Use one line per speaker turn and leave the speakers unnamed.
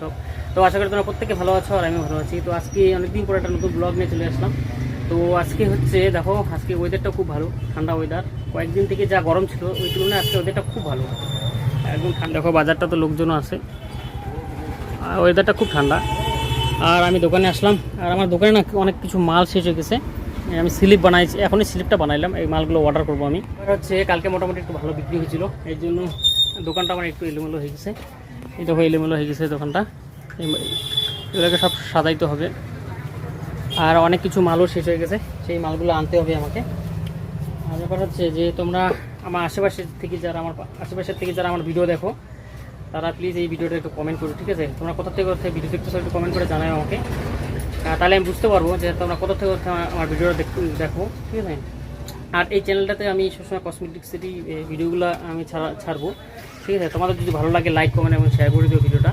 সব তো আশা করি তোমরা প্রত্যেকে ভালো আছো আর আমি ভালো আছি। তো আজকে অনেকদিন পরে একটা নতুন ব্লগ নিয়ে চলে আসলাম। তো আজকে হচ্ছে, দেখো, আজকে ওয়েদারটা খুব ভালো, ঠান্ডা ওয়েদার কয়েকদিন থেকে যা গরম ছিল, ওই তুলনায় আজকে ওয়েদারটা খুব ভালো। একদম ঠান্ডা, দেখো, বাজারটা তো লোকজনও আছে। আর ওয়েদারটা খুব ঠান্ডা। আর আমি দোকানে আসলাম। আর আমার দোকানে না অনেক কিছু মাল শেষ হয়ে গেছে। আমি স্লিপ বানাইছি, এখনই স্লিপটা বানাইলাম। এই মালগুলো অর্ডার করব আমি। হচ্ছে, কালকে মোটামুটি একটু ভালো বিক্রি হয়েছিল। এই জন্য দোকানটা আমার একটু এলোমেলো হয়ে গেছে। এই দেখো, এলোমেলো হয়ে গেছে দোকানটা। এগুলোকে সব সাজাইতে হবে। আর অনেক কিছু মালও শেষ হয়ে গেছে। সেই মালগুলো আনতে হবে আমাকে। আর ব্যাপার হচ্ছে যে তোমরা আমার আশেপাশের থেকে যারা আমার আশেপাশের থেকে যারা আমার ভিডিও দেখো, তারা প্লিজ এই ভিডিওটা একটু কমেন্ট করো, ঠিক আছে? তোমরা কোথা থেকে কোথায় ভিডিও দেখতেছো একটু কমেন্ট করে জানাও আমাকে। তাহলে আমি বুঝতে পারব যে তোমরা কোথা থেকে কোথায় আমার- ভিডিওটা দেখো, ঠিক আছে? আর এই চ্যানেলটাতে আমি সবসময় কসমেটিক্সেরই ভিডিওগুলো আমি ছাড়া ছাড়বো। ঠিক আছে তোমাদের যদি ভালো লাগে লাইক কমেন্ট এবং শেয়ার করে দিও ভিডিওটা।